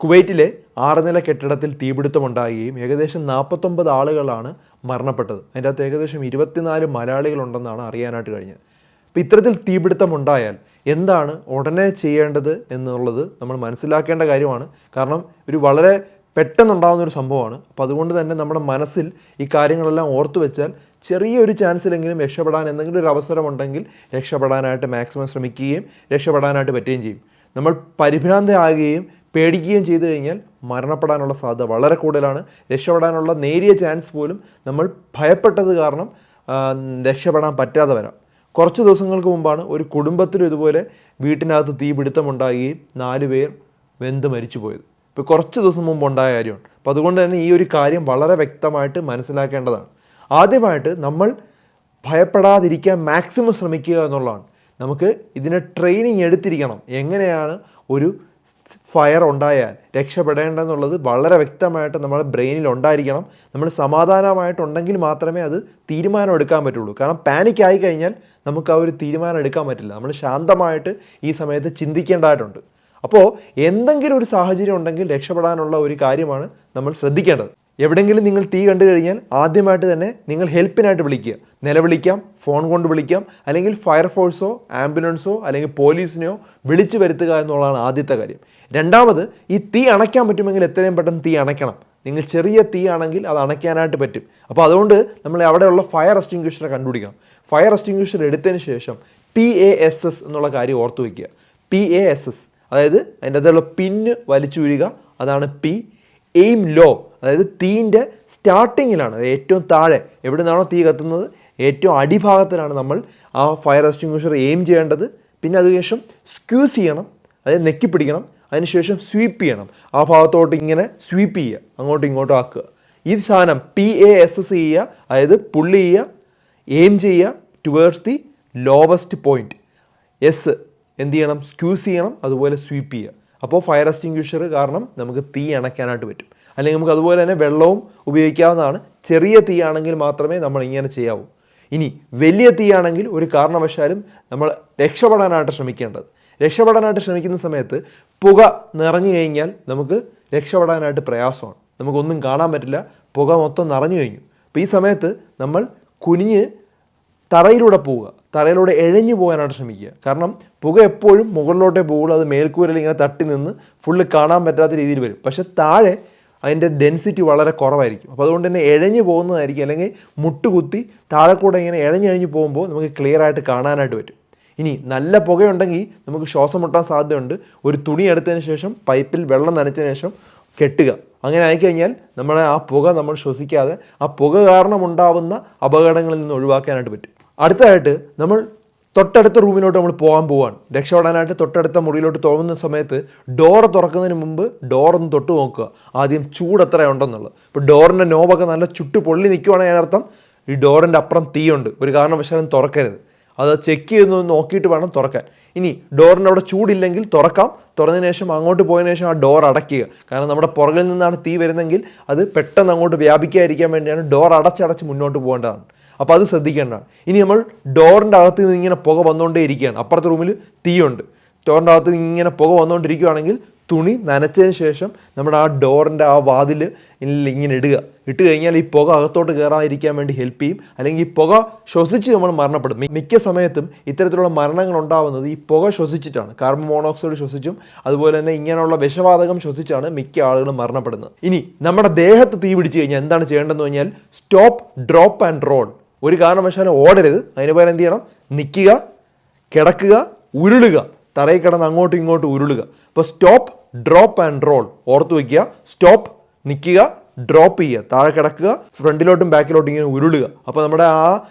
കുവൈറ്റിലെ ആറുനില കെട്ടിടത്തിൽ തീപിടുത്തമുണ്ടാകുകയും ഏകദേശം നാൽപ്പത്തൊമ്പത് ആളുകളാണ് മരണപ്പെട്ടത്. അതിന്റെ അകത്ത് ഏകദേശം ഇരുപത്തിനാല് മലയാളികളുണ്ടെന്നാണ് അറിയാനായിട്ട് കഴിഞ്ഞത്. അപ്പോൾ ഇത്തരത്തിൽ തീപിടുത്തം ഉണ്ടായാൽ എന്താണ് ഉടനെ ചെയ്യേണ്ടത് എന്നുള്ളത് നമ്മൾ മനസ്സിലാക്കേണ്ട കാര്യമാണ്. കാരണം ഒരു വളരെ പെട്ടെന്നുണ്ടാകുന്ന ഒരു സംഭവമാണ്. അപ്പോൾ അതുകൊണ്ട് തന്നെ നമ്മുടെ മനസ്സിൽ ഈ കാര്യങ്ങളെല്ലാം ഓർത്തു വെച്ചാൽ ചെറിയൊരു ചാൻസിലെങ്കിലും രക്ഷപ്പെടാൻ എന്തെങ്കിലും ഒരു അവസരമുണ്ടെങ്കിൽ രക്ഷപ്പെടാനായിട്ട് മാക്സിമം ശ്രമിക്കുകയും രക്ഷപ്പെടാനായിട്ട് പറ്റുകയും ചെയ്യും. നമ്മൾ പരിഭ്രാന്തയാകുകയും പേടിക്കുകയും ചെയ്തു കഴിഞ്ഞാൽ മരണപ്പെടാനുള്ള സാധ്യത വളരെ കൂടുതലാണ്. രക്ഷപ്പെടാനുള്ള നേരിയ ചാൻസ് പോലും നമ്മൾ ഭയപ്പെട്ടത് കാരണം രക്ഷപ്പെടാൻ പറ്റാതെ വരാം. കുറച്ച് ദിവസങ്ങൾക്ക് മുമ്പാണ് ഒരു കുടുംബത്തിലും ഇതുപോലെ വീട്ടിനകത്ത് തീപിടുത്തമുണ്ടാകുകയും നാല് പേർ വെന്ത് മരിച്ചു പോയത് ഇപ്പോൾ കുറച്ച് ദിവസം മുമ്പ് ഉണ്ടായ കാര്യമാണ്. അപ്പോൾ അതുകൊണ്ട് തന്നെ ഈ ഒരു കാര്യം വളരെ വ്യക്തമായിട്ട് മനസ്സിലാക്കേണ്ടതാണ്. ആദ്യമായിട്ട് നമ്മൾ ഭയപ്പെടാതിരിക്കാൻ മാക്സിമം ശ്രമിക്കുക എന്നുള്ളതാണ്. നമുക്ക് ഇതിന് ട്രെയിനിങ് എടുത്തിരിക്കണം. എങ്ങനെയാണ് ഒരു ഫയർ ഉണ്ടായാൽ രക്ഷപ്പെടേണ്ടെന്നുള്ളത് വളരെ വ്യക്തമായിട്ട് നമ്മുടെ ബ്രെയിനിൽ ഉണ്ടായിരിക്കണം. നമ്മൾ സമാധാനമായിട്ടുണ്ടെങ്കിൽ മാത്രമേ അത് തീരുമാനം എടുക്കാൻ പറ്റുള്ളൂ. കാരണം പാനിക് ആയി കഴിഞ്ഞാൽ നമുക്ക് ആ ഒരു തീരുമാനം എടുക്കാൻ പറ്റില്ല. നമ്മൾ ശാന്തമായിട്ട് ഈ സമയത്ത് ചിന്തിക്കേണ്ടതായിട്ടുണ്ട്. അപ്പോൾ എന്തെങ്കിലും ഒരു സാഹചര്യം ഉണ്ടെങ്കിൽ രക്ഷപ്പെടാനുള്ള ഒരു കാര്യമാണ് നമ്മൾ ശ്രദ്ധിക്കേണ്ടത്. എവിടെയെങ്കിലും നിങ്ങൾ തീ കണ്ടു കഴിഞ്ഞാൽ ആദ്യമായിട്ട് തന്നെ നിങ്ങൾ ഹെൽപ്പിനായിട്ട് വിളിക്കുക. നിലവിളിക്കാം ഫോൺ കൊണ്ട് വിളിക്കാം അല്ലെങ്കിൽ ഫയർഫോഴ്സോ ആംബുലൻസോ അല്ലെങ്കിൽ പോലീസിനെയോ വിളിച്ചു വരുത്തുക എന്നുള്ളതാണ് ആദ്യത്തെ കാര്യം. രണ്ടാമത് ഈ തീ അണയ്ക്കാൻ പറ്റുമെങ്കിൽ എത്രയും പെട്ടെന്ന് തീ അണയ്ക്കണം. നിങ്ങൾ ചെറിയ തീ ആണെങ്കിൽ അത് അണയ്ക്കാനായിട്ട് പറ്റും. അപ്പോൾ അതുകൊണ്ട് നമ്മൾ അവിടെയുള്ള ഫയർ എക്സ്റ്റിങ്ക്വിഷറെ കണ്ടുപിടിക്കണം. ഫയർ എക്സ്റ്റിങ്ക്വിഷർ എടുത്തതിന് ശേഷം പി എ എസ് എസ് എന്നുള്ള കാര്യം ഓർത്ത് വയ്ക്കുക. പി എ എസ് എസ് അതായത് അതിന്റെ അതിലുള്ള പിന്ന് വലിച്ചു വീഴുക. അതാണ് പി എയിം ലോ അതായത് തീന്റെ സ്റ്റാർട്ടിങ്ങിലാണ്. ഏറ്റവും താഴെ എവിടെ നിന്നാണോ തീ കത്തുന്നത്? ഏറ്റവും അടിഭാഗത്തിലാണ് നമ്മൾ ആ ഫയർ എക്സ്റ്റിങ്ഷർ എയിം ചെയ്യേണ്ടത്. പിന്നെ അതിനുശേഷം സ്ക്യൂസ് ചെയ്യണം. അതായത് നെക്കി പിടിക്കണം. അതിനുശേഷം സ്വീപ്പ് ചെയ്യണം. ആ ഭാഗത്തോട്ട് ഇങ്ങനെ സ്വീപ്പ് ചെയ്യുക. അങ്ങോട്ടും ഇങ്ങോട്ടും ആക്കുക. ഈ സാധനം പി എ എസ് എസ് ചെയ്യുക. അതായത് പുള്ളി ചെയ്യുക എയിം ചെയ്യുക towards the lowest point yes എന്ത് ചെയ്യണം? സ്ക്യൂസ് ചെയ്യണം. അതുപോലെ സ്വീപ്പ് ചെയ്യുക. അപ്പോൾ ഫയർ എക്സ്റ്റിങ്ക്വിഷർ കാരണം നമുക്ക് തീ അണയ്ക്കാനായിട്ട് പറ്റും. അല്ലെങ്കിൽ നമുക്ക് അതുപോലെ തന്നെ വെള്ളവും ഉപയോഗിക്കാവുന്നതാണ്. ചെറിയ തീയാണെങ്കിൽ മാത്രമേ നമ്മൾ ഇങ്ങനെ ചെയ്യാവൂ. ഇനി വലിയ തീയാണെങ്കിൽ ഒരു കാരണവശാലും നമ്മൾ രക്ഷപ്പെടാനായിട്ട് ശ്രമിക്കേണ്ടത്. രക്ഷപ്പെടാനായിട്ട് ശ്രമിക്കുന്ന സമയത്ത് പുക നിറഞ്ഞു കഴിഞ്ഞാൽ നമുക്ക് രക്ഷപ്പെടാനായിട്ട് പ്രയാസമാണ്. നമുക്കൊന്നും കാണാൻ പറ്റില്ല. പുക മൊത്തം നിറഞ്ഞു കഴിഞ്ഞു. അപ്പോൾ ഈ സമയത്ത് നമ്മൾ കുനിഞ്ഞ് തറയിലൂടെ പോവുക. തറയിലൂടെ എഴഞ്ഞു പോകാനായിട്ട് ശ്രമിക്കുക. കാരണം പുക എപ്പോഴും മുകളിലോട്ടേ പോകുള്ളൂ അത് മേൽക്കൂരയിൽ ഇങ്ങനെ തട്ടി നിന്ന് ഫുള്ള് കാണാൻ പറ്റാത്ത രീതിയിൽ വരും. പക്ഷെ താഴെ അതിന്റെ ഡെൻസിറ്റി വളരെ കുറവായിരിക്കും. അപ്പോൾ അതുകൊണ്ട് തന്നെ ഇഴഞ്ഞു പോകുന്നതായിരിക്കും. അല്ലെങ്കിൽ മുട്ടുകുത്തി താഴെ കൂടെ ഇങ്ങനെ എഴഞ്ഞെഴഞ്ഞ് പോകുമ്പോൾ നമുക്ക് ക്ലിയർ ആയിട്ട് കാണാനായിട്ട് പറ്റും. ഇനി നല്ല പുകയുണ്ടെങ്കിൽ നമുക്ക് ശ്വാസം മുട്ടാൻ സാധ്യതയുണ്ട്. ഒരു തുണി എടുത്തതിന് ശേഷം പൈപ്പിൽ വെള്ളം നനച്ചതിന് ശേഷം കെട്ടുക. അങ്ങനെ ആയിക്കഴിഞ്ഞാൽ നമ്മളെ ആ പുക നമ്മൾ ശ്വസിക്കാതെ ആ പുക കാരണം ഉണ്ടാവുന്ന അപകടങ്ങളിൽ നിന്ന് ഒഴിവാക്കാനായിട്ട് പറ്റും. അടുത്തതായിട്ട് നമ്മൾ തൊട്ടടുത്ത റൂമിലോട്ട് നമ്മൾ പോകാൻ പോവാണ്. രക്ഷപ്പെടാനായിട്ട് തൊട്ടടുത്ത മുറിയിലോട്ട് തുറന്ന സമയത്ത് ഡോർ തുറക്കുന്നതിന് മുമ്പ് ഡോർ ഒന്ന് തൊട്ട് നോക്കുക. ആദ്യം ചൂട് എത്ര ഉണ്ടെന്നുള്ളത് ഇപ്പോൾ ഡോറിന്റെ നോബൊക്കെ നല്ല ചുട്ട് പൊള്ളി നിൽക്കുവാണെങ്കിൽ അതിനർത്ഥം. ഈ ഡോറിന്റെ അപ്പുറം തീയുണ്ട്. ഒരു കാരണവശാലും തുറക്കരുത്. അത് ചെക്ക് ചെയ്ത് നോക്കിയിട്ട് വേണം തുറക്കാൻ. ഇനി ഡോറിന്റെ അവിടെ ചൂടില്ലെങ്കിൽ തുറക്കാം. തുറന്നതിന് ശേഷം അങ്ങോട്ട് പോയതിനു ശേഷം ആ ഡോർ അടയ്ക്കുക. കാരണം നമ്മുടെ പുറകിൽ നിന്നാണ് തീ വരുന്നതെങ്കിൽ അത് പെട്ടെന്ന് അങ്ങോട്ട് വ്യാപിക്കാതിരിക്കാൻ വേണ്ടിയാണ് ഡോർ അടച്ചടച്ച് മുന്നോട്ട് പോകേണ്ടതാണ് അപ്പോൾ അത് ശ്രദ്ധിക്കേണ്ടതാണ് ഇനി നമ്മൾ ഡോറിന്റെ അകത്ത് നിന്ന് ഇങ്ങനെ പുക വന്നുകൊണ്ടേ ഇരിക്കുകയാണ് അപ്പുറത്തെ റൂമിൽ തീയുണ്ട്. ഡോറിന്റെ അകത്ത് ഇങ്ങനെ പുക വന്നുകൊണ്ടിരിക്കുകയാണെങ്കിൽ തുണി നനച്ചതിന് ശേഷം നമ്മുടെ ആ ഡോറിന്റെ ആ വാതിൽ ഇങ്ങനെ ഇടുക. ഇട്ട് കഴിഞ്ഞാൽ ഈ പുക അകത്തോട്ട് കയറാതിരിക്കാൻ വേണ്ടി ഹെൽപ്പ് ചെയ്യും. അല്ലെങ്കിൽ ഈ പുക ശ്വസിച്ച് നമ്മൾ മരണപ്പെടും. മിക്ക സമയത്തും ഇത്തരത്തിലുള്ള മരണങ്ങൾ ഉണ്ടാവുന്നത് ഈ പുക ശ്വസിച്ചിട്ടാണ്. കാർബൺ മോണോക്സൈഡ് ശ്വസിച്ചും അതുപോലെ തന്നെ ഇങ്ങനെയുള്ള വിഷവാതകം ശ്വസിച്ചാണ് മിക്ക ആളുകളും മരണപ്പെടുന്നത്. ഇനി നമ്മുടെ ദേഹത്ത് തീ പിടിച്ചു കഴിഞ്ഞാൽ എന്താണ് ചെയ്യേണ്ടതെന്ന് പറഞ്ഞാൽ സ്റ്റോപ്പ് ഡ്രോപ്പ് ആൻഡ് റോൾ. ഒരു കാരണവശാലും ഓടരുത്. അതിന് പകരം എന്ത് ചെയ്യണം? നിൽക്കുക കിടക്കുക ഉരുളുക. തറയിൽ കിടന്ന് അങ്ങോട്ടും ഇങ്ങോട്ടും ഉരുളുക. അപ്പോൾ സ്റ്റോപ്പ് ഡ്രോപ്പ് ആൻഡ് റോൾ ഓർത്ത് വയ്ക്കുക സ്റ്റോപ്പ് നിൽക്കുക ഡ്രോപ്പ് ചെയ്യുക. താഴെ കിടക്കുക ഫ്രണ്ടിലോട്ടും ബാക്കിലോട്ടും ഇങ്ങനെ ഉരുളുക. അപ്പോൾ നമ്മുടെ ആ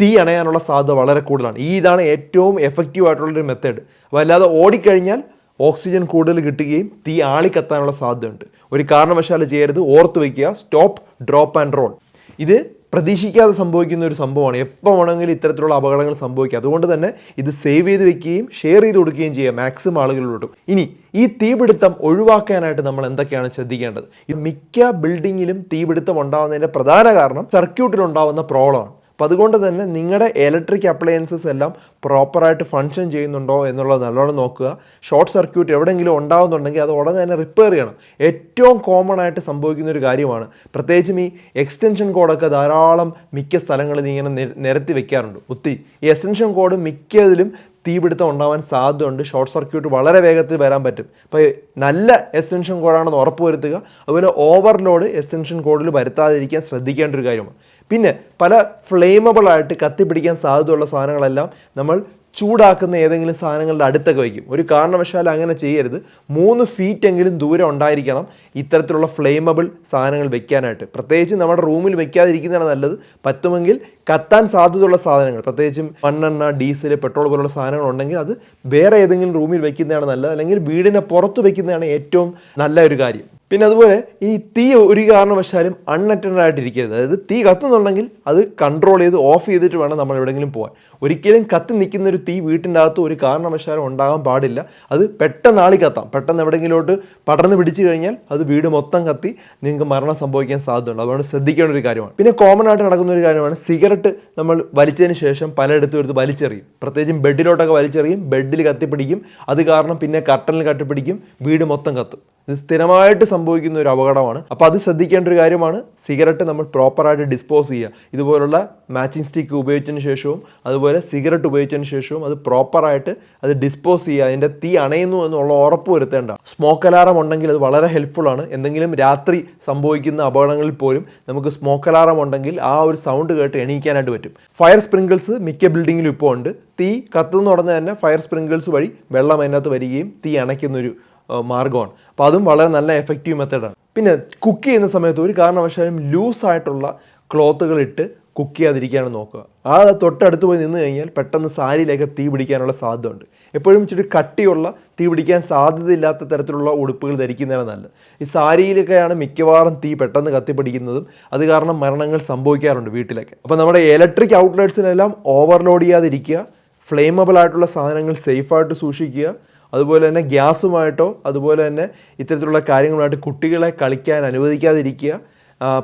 തീ അണയാനുള്ള സാധ്യത വളരെ കൂടുതലാണ്. ഈ ഇതാണ് ഏറ്റവും എഫക്റ്റീവ് ആയിട്ടുള്ളൊരു മെത്തേഡ് അപ്പോൾ അല്ലാതെ ഓടിക്കഴിഞ്ഞാൽ ഓക്സിജൻ കൂടുതൽ കിട്ടുകയും തീ ആളിക്കത്താനുള്ള സാധ്യതയുണ്ട്. ഒരു കാരണവശാലും ചെയ്യരുത്. ഓർത്ത് വയ്ക്കുക സ്റ്റോപ്പ് ഡ്രോപ്പ് ആൻഡ് റോൾ ഇത് പ്രതീക്ഷിക്കാതെ സംഭവിക്കുന്ന ഒരു സംഭവമാണ്. എപ്പോൾ വേണമെങ്കിലും ഇത്തരത്തിലുള്ള അപകടങ്ങൾ സംഭവിക്കുക അതുകൊണ്ട് തന്നെ ഇത് സേവ് ചെയ്ത് വെക്കുകയും ഷെയർ ചെയ്ത് കൊടുക്കുകയും ചെയ്യുക മാക്സിമം ആളുകളിലോട്ടും. ഇനി ഈ തീപിടുത്തം ഒഴിവാക്കാനായിട്ട് നമ്മൾ എന്തൊക്കെയാണ് ശ്രദ്ധിക്കേണ്ടത്? ഈ മിക്ക ബിൽഡിങ്ങിലും തീപിടുത്തം ഉണ്ടാകുന്നതിന്റെ പ്രധാന കാരണം സർക്യൂട്ടിൽ ഉണ്ടാകുന്ന പ്രോബ്ലമാണ് അപ്പോൾ അതുകൊണ്ട് തന്നെ നിങ്ങളുടെ ഇലക്ട്രിക് അപ്ലയൻസസ് എല്ലാം പ്രോപ്പറായിട്ട് ഫങ്ഷൻ ചെയ്യുന്നുണ്ടോ എന്നുള്ളത് നല്ലോണം നോക്കുക. ഷോർട്ട് സർക്യൂട്ട് എവിടെയെങ്കിലും ഉണ്ടാകുന്നുണ്ടെങ്കിൽ അത് ഉടനെ തന്നെ റിപ്പയർ ചെയ്യണം. ഏറ്റവും കോമൺ ആയിട്ട് സംഭവിക്കുന്ന ഒരു കാര്യമാണ്. പ്രത്യേകിച്ചും ഈ എക്സ്റ്റൻഷൻ കോഡൊക്കെ ധാരാളം മിക്ക സ്ഥലങ്ങളിൽ ഇങ്ങനെ നിര- നിരത്തി വെക്കാറുണ്ട്. ഒത്തിരി. ഈ എക്സ്റ്റൻഷൻ കോഡ് മിക്കതിലും തീപിടുത്തം ഉണ്ടാവാൻ സാധ്യതയുണ്ട്. ഷോർട്ട് സർക്യൂട്ട് വളരെ വേഗത്തിൽ വരാൻ പറ്റും. അപ്പോൾ നല്ല എക്സ്റ്റൻഷൻ കോഡാണെന്ന് ഉറപ്പുവരുത്തുക. അതുപോലെ ഓവർലോഡ് എക്സ്റ്റൻഷൻ കോഡിൽ വരുത്താതിരിക്കാൻ ശ്രദ്ധിക്കേണ്ട ഒരു കാര്യമാണ്. പിന്നെ പല ഫ്ലെയിമബിൾ ആയിട്ട് കത്തിപ്പിടിക്കാൻ സാധ്യതയുള്ള സാധനങ്ങളെല്ലാം നമ്മൾ ചൂടാക്കുന്ന ഏതെങ്കിലും സാധനങ്ങളുടെ അടുത്തൊക്കെ വയ്ക്കും. ഒരു കാരണവശാലും അങ്ങനെ ചെയ്യരുത്. മൂന്ന് ഫീറ്റ് എങ്കിലും ദൂരം ഉണ്ടായിരിക്കണം ഇത്തരത്തിലുള്ള ഫ്ലെയിമബിൾ സാധനങ്ങൾ വെക്കാനായിട്ട്. പ്രത്യേകിച്ച് നമ്മുടെ റൂമിൽ വെക്കാതിരിക്കുന്നതാണ് നല്ലത്. പറ്റുമെങ്കിൽ കത്താൻ സാധ്യതയുള്ള സാധനങ്ങൾ പ്രത്യേകിച്ചും മണ്ണെണ്ണ ഡീസൽ പെട്രോൾ പോലുള്ള സാധനങ്ങൾ ഉണ്ടെങ്കിൽ അത് വേറെ ഏതെങ്കിലും റൂമിൽ വെക്കുന്നതാണ് നല്ലത്. അല്ലെങ്കിൽ വീടിനെ പുറത്ത് വെക്കുന്നതാണ് ഏറ്റവും നല്ല ഒരു കാര്യം. പിന്നെ അതുപോലെ ഈ തീ ഒരു കാരണവശാലും അൺഅറ്റൻഡ് ആയിട്ടിരിക്കരുത്. അതായത് തീ കത്തുന്നുണ്ടെങ്കിൽ അത് കൺട്രോൾ ചെയ്ത് ഓഫ് ചെയ്തിട്ട് വേണം നമ്മൾ എവിടെയെങ്കിലും പോകാൻ. ഒരിക്കലും കത്തി നിൽക്കുന്ന ഒരു തീ വീട്ടിന്റെ അകത്ത് ഒരു കാരണവശാലും ഉണ്ടാകാൻ പാടില്ല. അത് പെട്ടെന്ന് ആളി കത്താം. പെട്ടെന്ന് എവിടെയെങ്കിലോട്ട് പടർന്ന് പിടിച്ചു കഴിഞ്ഞാൽ അത് വീട് മൊത്തം കത്തി നിങ്ങൾക്ക് മരണം സംഭവിക്കാൻ സാധ്യതയുണ്ട്. അതുകൊണ്ട് ശ്രദ്ധിക്കേണ്ട ഒരു കാര്യമാണ്. പിന്നെ കോമൺ ആയിട്ട് നടക്കുന്ന ഒരു കാര്യമാണ് സിഗരറ്റ് നമ്മൾ വലിച്ചതിന് ശേഷം പലയിടത്തും എടുത്ത് വലിച്ചെറിയും. പ്രത്യേകിച്ചും ബെഡിലോട്ടൊക്കെ വലിച്ചെറിയും ബെഡിൽ കത്തിപ്പിടിക്കും. അത് കാരണം പിന്നെ കർട്ടനിൽ കത്തിപ്പിടിക്കും വീട് മൊത്തം കത്തും. ഇത് സ്ഥിരമായിട്ട് സംഭവിക്കുന്ന ഒരു അപകടമാണ്. അപ്പോൾ അത് ശ്രദ്ധിക്കേണ്ട ഒരു കാര്യമാണ് സിഗരറ്റ് നമ്മൾ പ്രോപ്പറായിട്ട് ഡിസ്പോസ് ചെയ്യുക. ഇതുപോലുള്ള മാച്ചിങ് സ്റ്റിക്ക് ഉപയോഗിച്ചതിന് ശേഷവും അതുപോലെ സിഗരറ്റ് ഉപയോഗിച്ചതിന് ശേഷവും അത് പ്രോപ്പറായിട്ട് അത് ഡിസ്പോസ് ചെയ്യുക അതിന്റെ തീ അണയുന്നു എന്നുള്ള ഉറപ്പ് വരുത്തേണ്ട. സ്മോക്ക് അലാറം ഉണ്ടെങ്കിൽ അത് വളരെ ഹെൽപ്ഫുൾ ആണ്. എന്തെങ്കിലും രാത്രി സംഭവിക്കുന്ന അപകടങ്ങളിൽ പോലും നമുക്ക് സ്മോക്ക് അലാറം ഉണ്ടെങ്കിൽ ആ ഒരു സൗണ്ട് കേട്ട് എണീക്കാനായിട്ട് പറ്റും. ഫയർ സ്പ്രിങ്കിൾസ് മിക്ക ബിൽഡിങ്ങിലും ഇപ്പോൾ ഉണ്ട്. തീ കത്തുന്ന ഉടനെ തന്നെ ഫയർ സ്പ്രിങ്കിൾസ് വഴി വെള്ളം അതിനകത്ത് വരികയും തീ അണയ്ക്കുന്നൊരു മാർഗമാണ്. അപ്പോൾ അതും വളരെ നല്ല എഫക്റ്റീവ് മെത്തേഡാണ് പിന്നെ കുക്ക് ചെയ്യുന്ന സമയത്ത് ഒരു കാരണവശാലും ലൂസ് ആയിട്ടുള്ള ക്ലോത്തുകൾ ഇട്ട് കുക്ക് ചെയ്യാതിരിക്കാനും നോക്കുക. ആ തൊട്ടടുത്ത് പോയി നിന്ന് കഴിഞ്ഞാൽ പെട്ടെന്ന് സാരിയിലേക്ക് തീ പിടിക്കാനുള്ള സാധ്യത ഉണ്ട് എപ്പോഴും ഇച്ചിരി കട്ടിയുള്ള തീ പിടിക്കാൻ സാധ്യതയില്ലാത്ത തരത്തിലുള്ള ഉടുപ്പുകൾ ധരിക്കുന്നതാണ് നല്ലത്. ഈ സാരിയിലൊക്കെയാണ് മിക്കവാറും തീ പെട്ടെന്ന് കത്തിപ്പിടിക്കുന്നതും അത് കാരണം മരണങ്ങൾ സംഭവിക്കാറുണ്ട് വീട്ടിലൊക്കെ. അപ്പോൾ നമ്മുടെ ഇലക്ട്രിക് ഔട്ട്ലെറ്റ്സിനെല്ലാം ഓവർലോഡ് ചെയ്യാതിരിക്കുക ഫ്ലെയിമബിൾ ആയിട്ടുള്ള സാധനങ്ങൾ സേഫായിട്ട് സൂക്ഷിക്കുക അതുപോലെ തന്നെ ഗ്യാസുമായിട്ടോ അതുപോലെ തന്നെ ഇത്തരത്തിലുള്ള കാര്യങ്ങളുമായിട്ട് കുട്ടികളെ കളിക്കാൻ അനുവദിക്കാതിരിക്കുക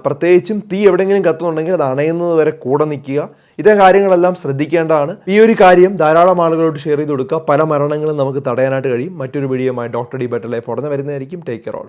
പ്രത്യേകിച്ചും തീ എവിടെയെങ്കിലും കത്തുന്നുണ്ടെങ്കിൽ അത് അണയുന്നത് വരെ കൂടെ നിൽക്കുക. ഇതേ കാര്യങ്ങളെല്ലാം ശ്രദ്ധിക്കേണ്ടതാണ്. ഈ ഒരു കാര്യം ധാരാളം ആളുകളോട് ഷെയർ ചെയ്ത് കൊടുക്കുക. പല മരണങ്ങളും നമുക്ക് തടയാനായിട്ട് കഴിയും. മറ്റൊരു വീഡിയോയുമായി ഡോക്ടർ ഡി ബെറ്റർ ലൈഫ് ഉടനെ വരുന്നതായിരിക്കും. Take care all